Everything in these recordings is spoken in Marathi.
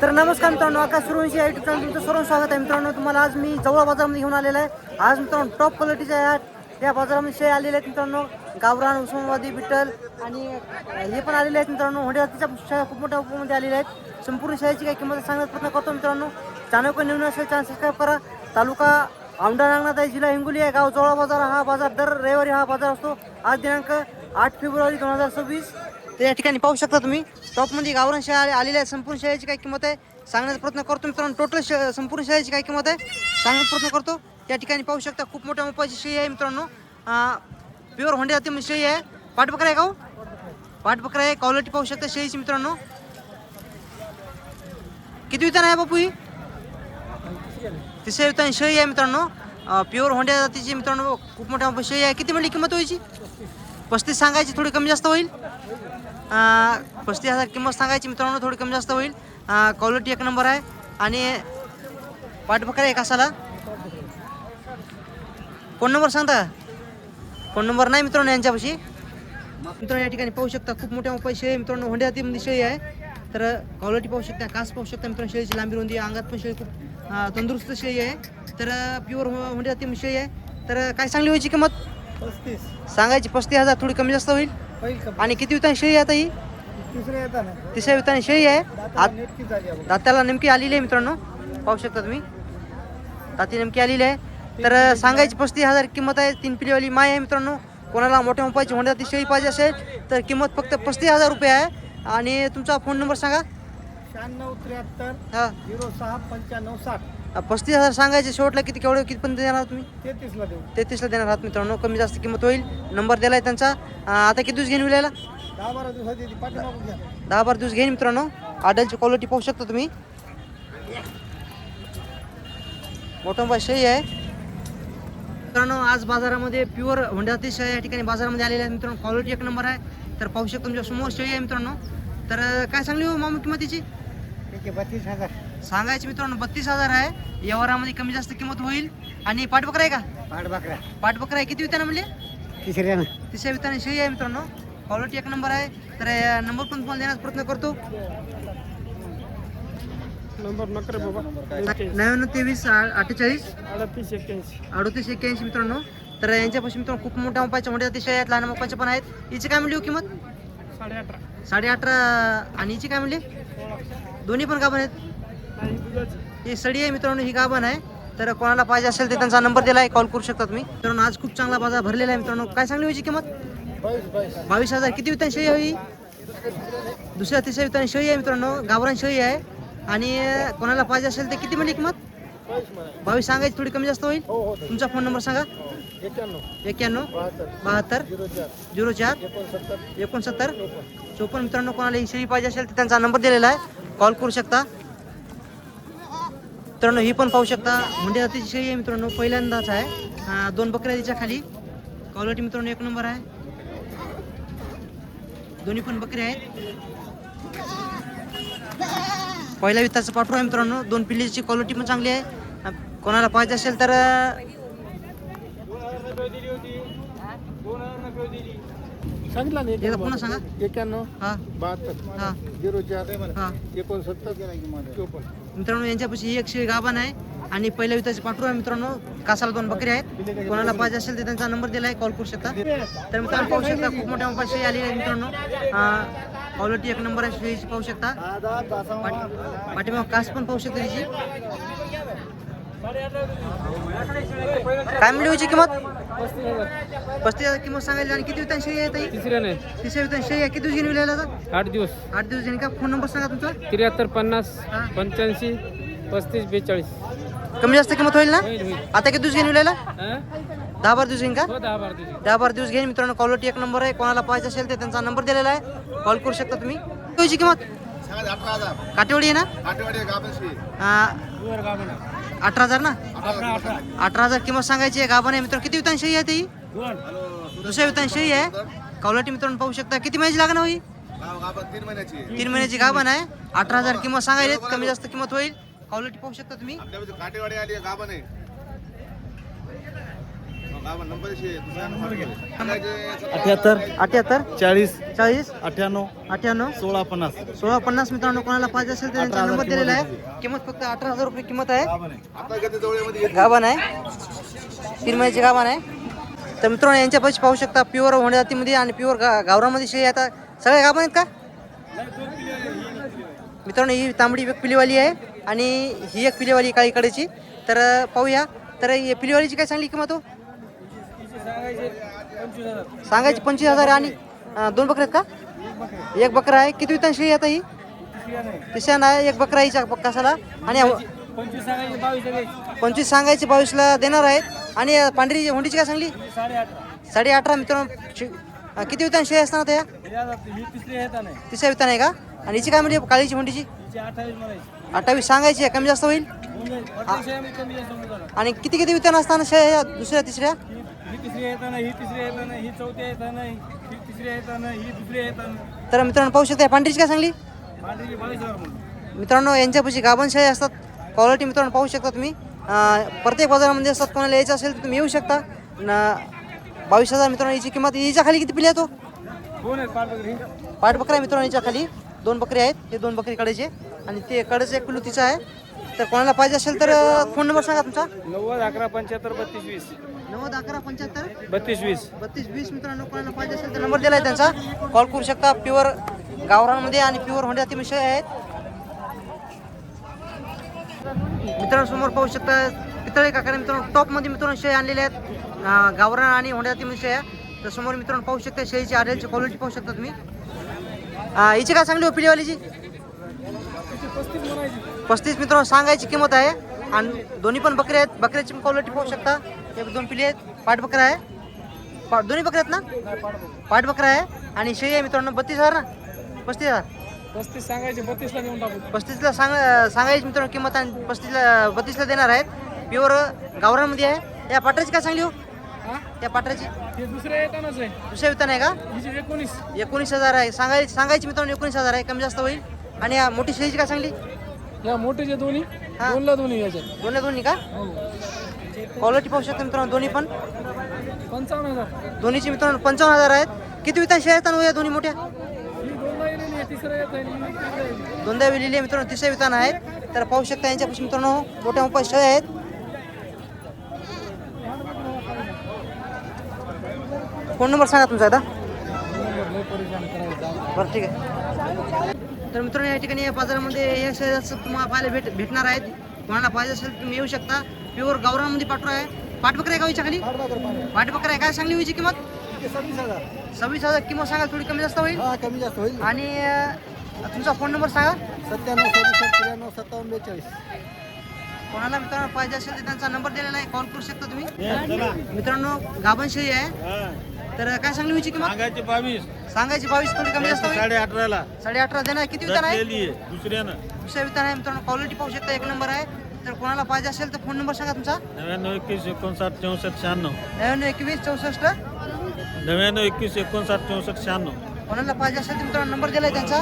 तर नमस्कार मित्रांनो आकाश सुरवंशी या युट्यूब चॅनल तुमचं सर्व स्वागत आहे. मित्रांनो तुम्हाला आज मी जवळ बाजारामध्ये घेऊन आलेला आहे. आज मित्रांनो टॉप क्वालिटीच्या या या बाजारामध्ये म्हणजे शेळ्या आलेले आहेत मित्रांनो. गावरान उस्मानाबादी बिट्टल आणि हे पण आलेले आहेत मित्रांनो. होंडेवातीच्या शाळा खूप मोठ्या उपमध्ये आलेल्या आहेत. संपूर्ण शाळेची काही किंमत सांगण्याचा प्रयत्न करतो मित्रांनो. चाणक्य निवडून असेल चॅनल सबस्क्राईब करा. तालुका औंढा नागनाथ आहे जिल्हा हिंगोली आहे. गाव जोळा बाजार हा बाजार दर रविवारी हा बाजार असतो. आज दिनांक आठ फेब्रुवारी दोन हजार सव्वीस. तर या ठिकाणी पाहू शकता तुम्ही टॉपमध्ये गावरान शाळा आलेल्या आहेत. संपूर्ण शाळेची काय किंमत आहे सांगण्याचा प्रयत्न करतो मित्रांनो. टोटल संपूर्ण शाळेची काय किंमत आहे सांगण्याचा प्रयत्न करतो. या ठिकाणी पाहू शकता खूप मोठ्या मोपाची शेळी आहे मित्रांनो. प्युअर होंडे जाते शेळी आहे. पाठबकरा आहे का पाठबकरा आहे क्वालिटी पाहू शकता शेळीची मित्रांनो. किती वितान आहे बापू ही? तिसऱ्या वितान शेळी आहे मित्रांनो. प्युअर होंड्या जातीची मित्रांनो खूप मोठ्या मोठी शेळी आहे. किती म्हणली किंमत हो व्हायची पस्तीस सांगायची थोडी कमी जास्त होईल. पस्तीस हजार किंमत सांगायची मित्रांनो थोडी कमी जास्त होईल. क्वालिटी एक नंबर आहे. आणि पाठबकरा आहे असाला. फोन नंबर सांगता? का फोन नंबर नाही मित्रांनो यांच्यापाशी? मित्रांनो या ठिकाणी पाहू शकता खूप मोठ्या आहे. मित्रांनो होंड्या मध्ये शेळी आहे. तर क्वालिटी पाहू शकता कास पाहू शकता मित्रांनो शेळीची लांबी रुंदी अंगात पण शेळी खूप तंदुरुस्त शेळी आहे. तर प्युअर होंड्या ती शेळी आहे. तर काय चांगली व्हायची किंमत? पस्तीस. सांगायची पस्तीस हजार थोडी कमी जास्त होईल. आणि किती वितान शेळी आहे आता ही? तिसऱ्या विताने शेळी आहे. दात्याला नेमकी आलेली आहे मित्रांनो. पाहू शकता तुम्ही. दाती नेमकी आलेली आहे. तर सांगायची पस्तीस हजार किंमत आहे. तीन पिलीवाली माय आहे मित्रांनो. कोणाला मोठ्या मोपायची होंड्याची शेळी पाहिजे असेल तर किंमत फक्त पस्तीस हजार रुपये आहे. आणि तुमचा फोन नंबर सांगा. शहाण्णव त्र्याहत्तर हा. झिरो सहा पंच्याण्णव साठ. पस्तीस हजार सांगायचे. शेवटला किती केवढे कितीपर्यंत देणार तुम्ही? तेहतीसला देऊ. तेहतीसला देणार आहात मित्रांनो. कमी जास्त किंमत होईल. नंबर दिला आहे त्यांचा आता किती दिवस घेऊन विलायला? दहा बारा दिवसात येते. पाठीमागून घ्या. दहा बारा दिवस घेईन मित्रांनो. आडलची क्वालिटी पाहू शकता तुम्ही. मोठं शेळी आहे. मित्रांनो आज बाजारामध्ये प्युअर होंड्यातील शेळी या ठिकाणी बाजारामध्ये आलेल्या आहेत. मित्रांनो क्वालिटी एक नंबर आहे. तर पाहू शकता तुमच्यासमोर शेळी आहे मित्रांनो. तर काय सांगली हो मामू किंमतीची? ठीक आहे बत्तीस हजार. सांगायची मित्रांनो बत्तीस हजार आहे. व्यवहारामध्ये कमी जास्त किंमत होईल. आणि पाठबकरा आहे का? पाठ बाकरा. पाठबकरा आहे. किती विताना म्हणले? तिसऱ्यानं तिसऱ्या विताने शेळी आहे मित्रांनो. क्वालिटी एक नंबर आहे. तर नंबर पण तुम्हाला देण्याचा प्रयत्न करतो. नंबर नकर बाबा. नव्याण्णव तेवीस अठ्ठेचाळीस? अडतीस एक्क्याऐंशी अडतीस एक्क्याऐंशी मित्रांनो. तर यांच्यापाशी मित्रांनो खूप मोठ्या मोपायच्या मोठ्या अतिशय आहेत लहान मोपायचे पण आहेत. हिची काय म्हणली हो किंमत? साडे अठरा साडे अठरा आणि हिची काय म्हणली दोन्ही पण गाभण आहेत. ही सडी आहे मित्रांनो ही गाभण आहे. तर कोणाला पाहिजे असेल तर त्यांचा नंबर दिला आहे कॉल करू शकता तुम्ही. मित्रांनो आज खूप चांगला बाजार भरलेला आहे मित्रांनो. काय सांगली व्हायची किंमत? बावीस हजार. किती वितान शेळी हवी दुसऱ्या तिसऱ्या वितान शेळी आहे मित्रांनो. गावरान शेळी आहे. आणि कोणाला पाहिजे असेल तर किती म्हणली किंमत बावीस सांगायची थोडी कमी जास्त होईल? हो हो तुमचा फोन नंबर सांगा. एक्क्याण्णव बहात्तर. झिरो चार. एकोणसत्तर. चोपन्न. मित्रांनो कोणाला ही शेळी पाहिजे असेल तर त्यांचा नंबर दिलेला आहे. कॉल करू शकता. मित्रांनो ही पण पाहू शकता. मुंडे जातीची शेळी आहे मित्रांनो. पहिल्यांदाच आहे. दोन बकऱ्या तिच्या खाली. क्वालिटी मित्रांनो एक नंबर आहे. दोन्ही पण बकऱ्या आहेत. पहिल्या वित्ताचं पाठरू आहे मित्रांनो दोन पिल्लीची क्वालिटी पण चांगली आहे. कोणाला पाहिजे असेल तर सांगितलं ना एकदा पुन्हा सांगा. एक्क्याण्णव हा. बहात्तर हा. झिरो चार हा. एकोणसत्तर चोपन्न. मित्रांनो यांच्यापाशी एक शेळी गाभण आहे. आणि पहिल्या वित्ताची पाठरू आहे मित्रांनो. कासाला दोन बकरी आहेत. कोणाला पाहिजे असेल तर त्यांचा नंबर दिला आहे कॉल करू शकता. तर मित्रांनो पाहू शकता खूप मोठ्या शेळी आलेली मित्रांनो. क्वालिटी एक नंबर आहे शेळीची पाहू शकता. पाठी- पाठीमाग कास पण पाहू शकता त्याची काय मिळली होती किंमत? पस्तीस हजार किंमत सांगायची आणि किती वितान शेळी आहे ताई? तिसऱ्याने. तिसऱ्या वितान शेळी आहे. किती दिवस घेऊन विलायला आता? आठ दिवस. आठ दिवस घेऊन का? फोन नंबर सांगा तुमचा. त्र्याहत्तर पन्नास हा. पंच्याऐंशी पस्तीस बेचाळीस. कमी जास्त किंमत होईल ना? होईल होईल. आता किती दिवस घेऊन विलायला? हा? दहा बारा दिवस घेईन का? हो दहा बारा दिवशी दहा बारा दिवस घेईन. मित्रांनो क्वालिटी एक नंबर आहे. कोणाला पाहिजे असेल तर त्यांचा नंबर दिलेला आहे. कॉल करू शकता तुम्ही. तुझी किंमत? काटेवाडी आहे ना? अठरा हजार ना? अठरा हजार किंमत सांगायची आहे गाभण आहे. मित्र किती वितान शेळी आहे ती? दुसऱ्या वितान शेळी आहे. कवलाटी मित्रांनो पाहू शकता. किती महिन्याची लागण होई गाव गाभण तीन महिन्याची. आहे. तीन महिन्याची गाभण आहे. अठरा हजार किंमत सांगायले कमी जास्त किंमत होईल. कवलाटी पाहू शकता तुम्ही. काटेवाडी आली आहे, गाभण आहे हो, गाभण नंबरशी आहे, दुसऱ्या नंबर गेले. सांगायचे अठ्याहत्तर. अठ्याहत्तर? चाळीस. चाळीस? अठ्ठ्याण्णव अठ्याण्णव? सोळा पन्नास. सोळा पन्नास मित्रांनो कोणाला पाहिजे असेल तर त्यांचा नंबर दिलेला आहे. किंमत फक्त अठरा हजार रुपये किंमत आहे. गाभण आहे. तीन महिन्याची गाभण आहे. तर मित्रांनो यांच्या पैसे पाहू शकता प्युअर होण्या जातीमध्ये आणि प्युअर गा गावरामध्ये शेळी आता सगळ्या गाभण आहेत का? मित्रांनो ही तांबडी एक पिलीवाली आहे आणि ही एक पिलीवाली काळी कडेची तर पाहूया. तर ही पिलीवालीची काय सांगली किंमत हो? सांगायची पंचवीस हजार. आणि अं, दोन बकरे आहेत का? एक बकरा आहे. किती वितान शेळी आता ही? तिसऱ्या नाही एक बकरा हिच्या कसाला. आणि पंचवीस सांगायची बावीसला देणार आहेत. आणि अं, पांढरी हुंडीची काय सांगली? साडे अठरा. मित्रांनो शे- अं, किती वितान शेळी असणार त्या तिसऱ्या वितान आहे का? आणि हिची काय म्हणजे काळीची हुंडीची? अठ्ठावीस सांगायची आहे कमी जास्त होईल? आणि किती किती वितान असताना शेळ्या या दुसऱ्या तिसऱ्या? तर मित्रांनो पाहू शकता पांढरीची काय सांगली? मित्रांनो यांच्यापाशी गाभण शेळ्या असतात. क्वालिटी मित्रांनो पाहू शकता तुम्ही. अं, प्रत्येक बाजारामध्ये असतात कोणाला यायचं असेल तर तुम्ही येऊ शकता. न बावीस हजार मित्रांनो याची किंमत याच्या खाली किती पिल्या तो? पाठ बकरा? आहे मित्रांनो याच्या खाली. दोन बकरी आहेत हे दोन बकरी कडेचे. आणि ते कडेचं एक तिचं आहे. तर कोणाला पाहिजे असेल तर फोन नंबर सांगा तुमचा. नव्वद अकरा पंच्याहत्तर बत्तीस वीस. नव्वद अकरा पंच्याहत्तर? बत्तीस वीस. बत्तीस वीस मित्रांनो कोणाला पाहिजे असेल तर नंबर दिला आहे त्यांचा. कॉल करू शकता प्युअर गावरांमध्ये आणि प्युअर होंड्यातील विषय आहेत. मित्रांनो समोर पाहू शकता पितळे काकाने मित्रांनो टॉपमध्ये मित्रांनो शेळी आणलेले आहेत. गावरान आणि होंड्यातील विषय आहे. तर समोर मित्रांनो पाहू शकता शेळीची आढळची क्वालिटी पाहू शकता तुम्ही. हिची काय चांगली हो पिढीवालीची पस्तीस मित्रांनो सांगायची किंमत आहे. आणि दोन्ही पण बकरे आहेत. बकऱ्याची क्वालिटी पाहू शकता. एक दोन पिली आहेत. पाठ बकरा आहे. पा दोन्ही बकरे आहेत ना? पाठ बकरा आहे. आणि शेळी आहे मित्रांनो बत्तीस हजार ना? पस्तीस हजार. पस्तीस सांगायचे बत्तीसला देऊन टाकू. पस्तीसला सांग सांगायची मित्रांनो किंमत आणि पस्तीसला बत्तीसला देणार आहेत. प्युअर गावरामध्ये आहे. या पात्राची काय सांगली हो? त्या पात्राची हे दुसऱ्या येतानाच आहे. दुसऱ्या वितान आहे का? हिचे एकोणीस. एकोणीस हजार आहे. सांगायची सांगायची मित्रांनो एकोणीस हजार आहे. कमी जास्त होईल. आणि या मोठी शेळीची काय सांगली? या मोठे दोन्ही हा. दोनला दोन्ही याच्यात. दोन्ही दोन्ही का? हो. क्वालिटी पाहू शकता मित्रांनो दोन्ही पण. पंचावन्न हजार. दोन्हीची मित्रांनो पंचावन्न हजार आहेत. किती वितान शेळ्या आहेत ना या दोन्ही मोठ्या? ही दोनला येलेली आहे तिसरं येत आहे आणि तिसरं येईल. दोनदा विलेली आहे मित्रांनो तिसऱ्या वितान आहेत. तर पाहू शकता यांच्यापाशी मित्रांनो मोठ्या मोठ्या शेळ्या आहेत. फोन नंबर सांगा तुमचा आता बरं ठीक आहे. तर मित्रांनो या ठिकाणी या बाजारामध्ये या शेळ्याचं तुम्हाला पाहायला भेट भेटणार आहेत कोणाला पाहिजे असेल तर तुम्ही येऊ शकता. प्युअर गावरामध्ये पाठवू आहे. पाठबकरा आहे का हो विच्या खाली? पाठबकरा आहे. काय सांगली होईची किंमत? सव्वीस हजार. सव्वीस हजार किंमत सांगा थोडी कमी जास्त होईल? कमी जास्त होईल आणि तुमचा फोन नंबर सांगा. सत्त्याण्णव सदुसष्ट त्र्याण्णव सत्तावन्न बेचाळीस कोणाला मित्रांनो पाहिजे असेल तर त्यांचा नंबर दिलेला आहे. कॉल करू शकता तुम्ही. मित्रांनो गाभण आहे. तर काय सांगली विची किंमत? सांगायचे बावीस. सांगायची बावीस थोडी कमी जास्त होईल? साडे अठराला. साडे अठरा देणार किती विधान आहे? दुसऱ्यानं. दुसऱ्या विधान आहे मित्रांनो. क्वालिटी पाहू शकता एक नंबर आहे. तर कोणाला पाहिजे असेल तर फोन नंबर सांगा तुमचा. नव्याण्णव एकवीस एकोणसाठ चौसष्ट शहाण्णव. नव्याण्णव एकवीस चौसष्ट. नव्याण्णव एकवीस एकोणसाठ चौसष्ट शहाण्णव. कोणाला पाहिजे असेल तर मित्रांनो नंबर दिलाय त्यांचा.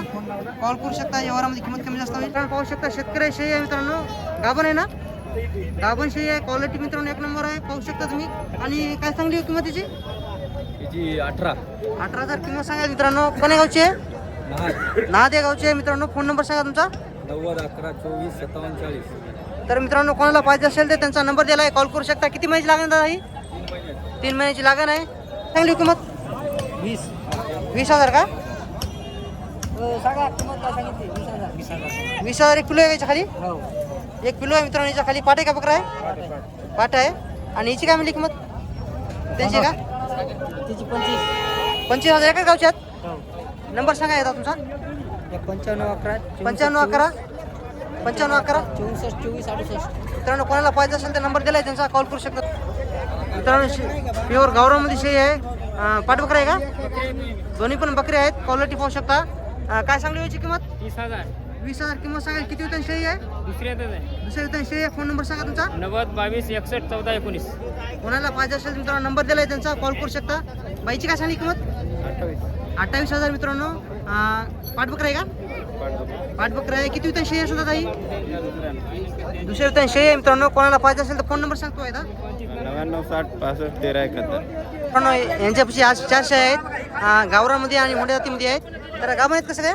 कॉल करू शकता व्यवहारामध्ये किंमत कमी जास्त होईल. मित्रांनो पाहू शकता शेतकरी शेळी आहे मित्रांनो. गाभण आहे ना? गाभण शेळी आहे क्वालिटी मित्रांनो एक नंबर आहे. पाहू शकता तुम्ही. आणि काय सांगली हो किंमत हिची अठरा. अठरा हजार किंमत सांगा मित्रांनो. कोण्या गावची? आहे नाद या गावची आहे मित्रांनो. फोन नंबर सांगा तुमचा. नव्वद अकरा चोवीस सत्तावन्न चाळीस. तर मित्रांनो कोणाला पाहिजे असेल तर त्यांचा नंबर दिला आहे कॉल करू शकता. किती महिन्याची लागण दादा ही? तीन महिन्याची लागण आहे. चांगली किंमत? वीस. वीस हजार का? वीस हजार. एक किलो आहे का याच्या खाली? एक किलो आहे मित्रांनो याच्या खाली. पाट आहे का बकरा आहे? पाट आहे. आणि हिची काय म्हणली किंमत? त्यांची का? तिची पंचवीस. पंचवीस हजार एकाच गावच्या आहेत नंबर सांगा येतात तुमचा. पंच्याण्णव अकरा पंच्याण्णव अकरा. पंच्याण्णव अकरा. चौसष्ट चोवीस अडुसष्ट. मित्रांनो कोणाला पाहिजे असेल तर नंबर दिलाय त्यांचा. कॉल करू शकतात मित्रांनो प्युअर गावरामध्ये शेळी आहे. अं, पाठबकरा आहे का? दोन्ही पण बकरी आहेत. क्वालिटी पाहू शकता. अं, काय सांगली याची किंमत? तीस हजार. वीस हजार किंमत सांगा किती होतं शेळी आहे? दुसऱ्यातच आहे. दुसऱ्या होतं शेळी आहे. फोन नंबर सांगा तुमचा. नव्वद बावीस एकसष्ट चौदा एकोणीस. कोणाला पाहिजे असेल तर मित्रांनो नंबर दिलाय त्यांचा. कॉल करू शकता. बाईची काय सांगली किंमत? अठ्ठावीस. हजार मित्रांनो. अं, पाठबकरा आहे का? पाठबकरा आहे किती वितान शेळी आहे सुद्धा ताई दुसऱ्या वितान शेळी आहे मित्रांनो. कोणाला पाहिजे असेल तर फोन नंबर सांगतो आहे नव्याण्णव साठ पासष्ट तेरा एकाहत्तर. मित्रांनो यांच्यापाशी आज चारशे आहेत. गावरामध्ये आणि मोठ्या जातीमध्ये आहेत. तर गाभण आहेत कसं काय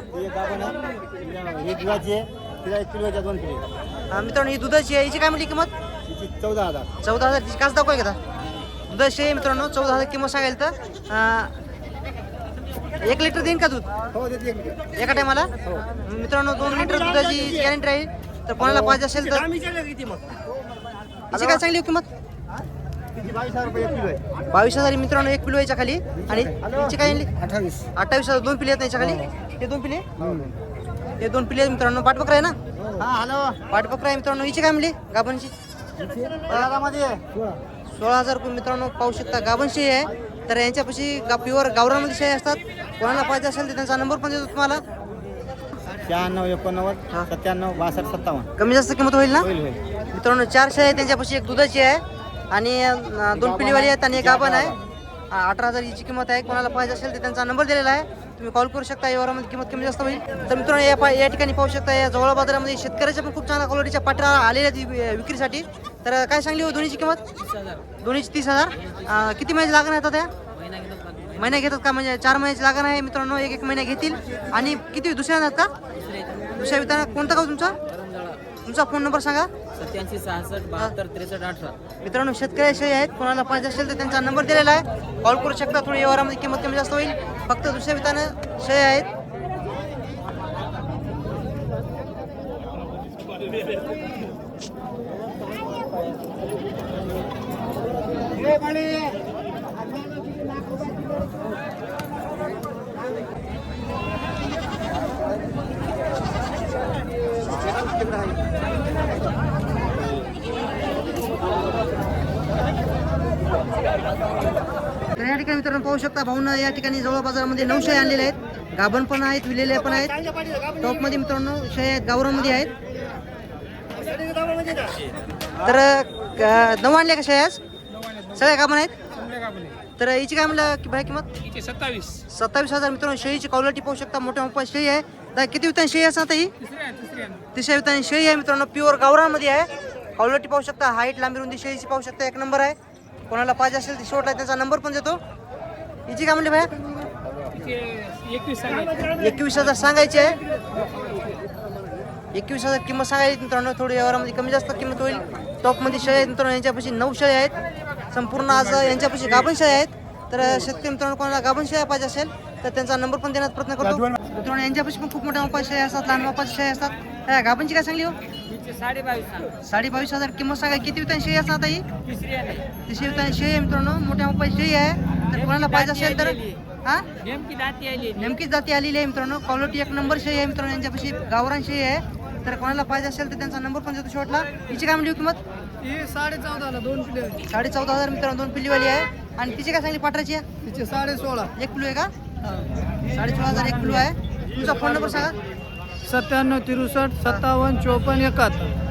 मित्रांनो ही दुधाची आहे. हिची काय म्हटली किंमत? चौदा हजार. चौदा हजार. तिची काच दाखवा घेता दुधाची आहे मित्रांनो चौदा हजार किंमत सांगायला तर. एक लिटर देईन का दूध? हो एका टायमाला? मित्रांनो दोन लिटर दुधाची गॅरंटी राहील तर कोणाला पाहिजे असेल तर हिची काय चांगली हो किंमत? बावीस हजार मित्रांनो एक किलो याच्या खाली आणि काय आणली? अठ्ठावीस. अठ्ठावीस हजार दोन पिले आहेत याच्या खाली हे. दोन पिले? हे. दोन पिले आहेत मित्रांनो पाठबकरा आहे ना? हा हॅलो? पाठबकरा आहे मित्रांनो हिची काय म्हणली गाभणची. मध्ये सोळा. हजार रुपये मित्रांनो पाहू शकता. गाभण शेळी आहे. तर यांच्यापाशी गा प्युअर गावरामध्ये शेळी असतात. कोणाला पाहिजे असेल तर त्यांचा नंबर पण देतो तुम्हाला. शहाण्णव एकोणनव्वद सत्त्याण्णव बासष्ट सत्तावन्न. कमी जास्त किंमत होईल ना? मित्रांनो चार शेळी आहे त्यांच्यापाशी एक दुधाची आहे. आणि दोन पिढीवाली आहेत आणि एक आपण आहे. अठरा हजार याची किंमत आहे. कोणाला पाहिजे असेल तर त्यांचा नंबर दिलेला आहे. तुम्ही कॉल करू शकता. या किंमत कमी जास्त होईल. तर मित्रांनो या पा- या ठिकाणी पाहू शकता या जवळ बाजारामध्ये शेतकऱ्याच्या पण खूप चांगल्या क्वालिटीच्या पाट्या आलेल्या आहेत विक्रीसाठी. तर काय सांगली हो दोन्हीची किंमत? दोन्हीची तीस हजार. किती महिन्याची लागणार आहेत त्या? महिन्या घेतात का? म्हणजे चार महिन्याची लागण आहे. मित्रांनो एक एक महिना घेतील. आणि किती? दुसऱ्या का दुसऱ्या विधाना कोणता का तुमचा? तुमचा फोन नंबर सांगा. सत्याऐंशी सहासष्ट बहात्तर त्रेसष्ट अठरा. मित्रांनो शेतकऱ्याशी आहेत. कोणाला पाहिजे असेल तर त्यांचा नंबर दिलेला आहे. कॉल करू शकता थोडी व्यवहारामध्ये किंमत कमी जास्त होईल. फक्त दुसऱ्या विधानं शेळ्या आहेत. ठिकाणी मित्रांनो पाहू शकता भाऊनं या ठिकाणी जवळ बाजारामध्ये नऊ शेळ्या आणलेल्या आहेत. गाभण पण आहेत विलेल्या पण आहेत. टॉपमध्ये मित्रांनो शेळ्या आहेत गावरामध्ये आहेत. तर नऊ आणल्या का आज? सगळ्या गाभण आहेत? तर हिची काय म्हणलं की भाई किंमत? सत्तावीस. सत्तावीस हजार मित्रांनो शेळीची क्वालिटी पाहू शकता मोठ्या मोठ्या शेळी आहे. तर किती वितान शेळी असणार आता ही? तिसऱ्या वितान शेळी आहे मित्रांनो प्युअर गावरामध्ये आहे. क्वालिटी पाहू शकता हाईट लांबी रुंदी शेळीची पाहू शकता एक नंबर आहे. कोणाला पाहिजे असेल ती शॉर्ट आहे त्याचा नंबर पण देतो. हिची काय म्हणली भाया एकवीस हजार सांगायची आहे. एकवीस हजार किंमत सांगायची मित्रांनो थोडी व्यवहारामध्ये कमी जास्त किंमत होईल. टॉपमध्ये शेळ्या आहेत मित्रांनो यांच्यापाशी नऊ शेळ्या आहेत. संपूर्ण आज यांच्यापाशी गाभण शेळ्या आहेत. तर शेतकरी मित्रांनो कोणाला गाभण शेळ्या पाहिजे असेल तर त्यांचा नंबर पण देण्याचा प्रयत्न करतो. मित्रांनो यांच्यापाशी पण खूप मोठ्या मापाच्या शेळ्या असतात लहान मापाच्या शेळ्या असतात. गाभणची काय सांगली हो? साडे बावीस सांग साडे बावीस हजार किंमत सांगा किती शेळी असतात आता ही तिसरी वितान शेळी आहे मित्रांनो मोठ्या मापाची शेळी आहे. तर कोणाला पाहिजे असेल तर हा? नेमकी दाती आली नेमकीच जाती आलेली आहे मित्रांनो. क्वालिटी एक नंबर शेळी आहे मित्रांनो यांच्यापाशी गावरान शेळी आहे. तर कोणाला पाहिजे असेल तर त्यांचा नंबर पण देतो शेवटला. हिची काय म्हणली हो किंमत? ही साडे चौदाला दोन किलो साडे चौदा हजार मित्रांनो दोन पिल्लीवाली आहे. आणि तिची काय सांगली पाठराची आहे? तिचे साडे सोळा एक किलो आहे का? साडे सोळा हजार एक किलो आहे. तुमचा फोन नंबर सांगा. सत्त्याण्णव तिरुसष्ट सत्तावन्न चोपन्न एकाहत्तर.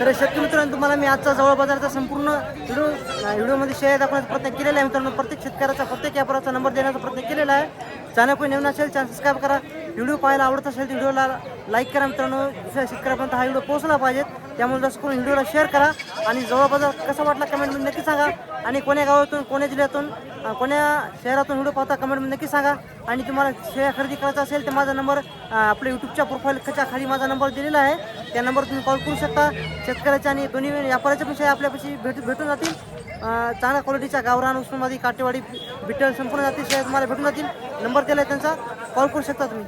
तर शेतकरी मित्रांनो तुम्हाला मी आजचा जवळ बाजाराचा संपूर्ण व्हिडिओ व्हिडिओमध्ये शेअर दाखवण्याचा प्रयत्न केलेला आहे. मित्रांनो प्रत्येक शेतकऱ्याचा प्रत्येक व्यापाराचा नंबर देण्याचा प्रयत्न केलेला आहे. चॅनल कोणी नवीन असेल चॅनल सबस्क्राईब करा. व्हिडिओ पाहायला आवडत असेल तर व्हिडिओला लाईक करा मित्रांनो. दुसऱ्या शेतकऱ्यापर्यंत हा व्हिडिओ पोहोचला पाहिजे. त्यामुळे जास्त करून व्हिडिओला शेअर करा. आणि जवळ बाजार कसा वाटला कमेंटमध्ये नक्की सांगा. आणि कोण्या गावातून कोण्या जिल्ह्यातून कोण्या शहरातून व्हिडिओ पाहता कमेंटमध्ये नक्की सांगा. आणि तुम्हाला शेअर खरेदी करायचा असेल तर माझा नंबर आपल्या यूट्यूबच्या प्रोफाईलच्या खाली माझा नंबर दिलेला आहे. त्या नंबर तुम्ही कॉल करू शकता. शेतकऱ्याच्या आणि दोन्ही व्यापाऱ्याच्या पैसे आपल्यापाशी भेट भेटून जातील. चांगल्या क्वालिटीच्या गावरान उष्णमादी काटेवाडी बिटल संपूर्ण जातील शेअर तुम्हाला भेटून जातील. नंबर दिला आहे त्यांचा. कॉल करू शकता तुम्ही.